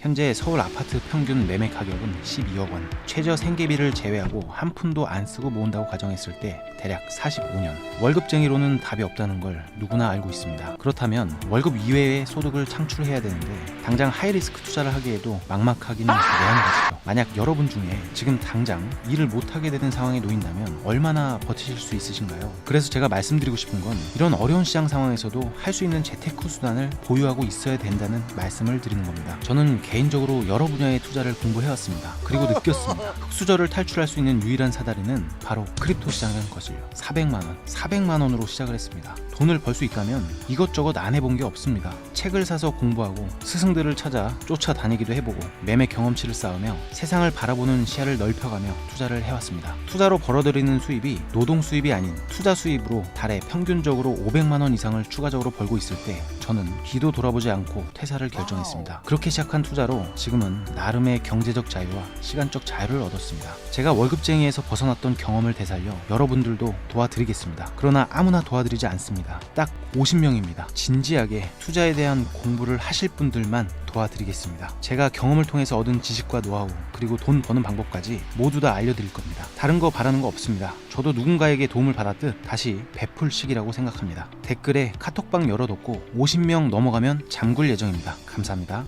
현재 서울 아파트 평균 매매 가격은 12억 원. 최저 생계비를 제외하고 한 푼도 안 쓰고 모은다고 가정했을 때 대략 45년. 월급쟁이로는 답이 없다는 걸 누구나 알고 있습니다. 그렇다면 월급 이외의 소득을 창출해야 되는데 당장 하이리스크 투자를 하기에도 막막하기는 매한 가지죠. 만약 여러분 중에 지금 당장 일을 못하게 되는 상황에 놓인다면 얼마나 버티실 수 있으신가요? 그래서 제가 말씀드리고 싶은 건 이런 어려운 시장 상황에서도 할 수 있는 재테크 수단을 보유하고 있어야 된다는 말씀을 드리는 겁니다. 저는 개인적으로 여러 분야의 투자를 공부해왔습니다. 그리고 느꼈습니다. 흑수저를 탈출할 수 있는 유일한 사다리는 바로 크립토 시장이라는 것을요. 400만 원, 400만 원으로 시작을 했습니다. 돈을 벌 수 있다면 이것저것 안 해본 게 없습니다. 책을 사서 공부하고 스승들을 찾아 쫓아다니기도 해보고 매매 경험치를 쌓으며 세상을 바라보는 시야를 넓혀가며 투자를 해왔습니다. 투자로 벌어들이는 수입이 노동 수입이 아닌 투자 수입으로 달에 평균적으로 500만 원 이상을 추가적으로 벌고 있을 때 저는 뒤도 돌아보지 않고 퇴사를 결정했습니다. 그렇게 시작한 투자로 지금은 나름의 경제적 자유와 시간적 자유를 얻었습니다. 제가 월급쟁이에서 벗어났던 경험을 되살려 여러분들도 도와드리겠습니다. 그러나 아무나 도와드리지 않습니다. 딱 50명입니다. 진지하게 투자에 대한 공부를 하실 분들만 도와드리겠습니다. 제가 경험을 통해서 얻은 지식과 노하우 그리고 돈 버는 방법까지 모두 다 알려드릴 겁니다. 다른 거 바라는 거 없습니다. 저도 누군가에게 도움을 받았듯 다시 베풀 시기라고 생각합니다. 댓글에 카톡방 열어뒀고 50명 넘어가면 잠글 예정입니다. 감사합니다.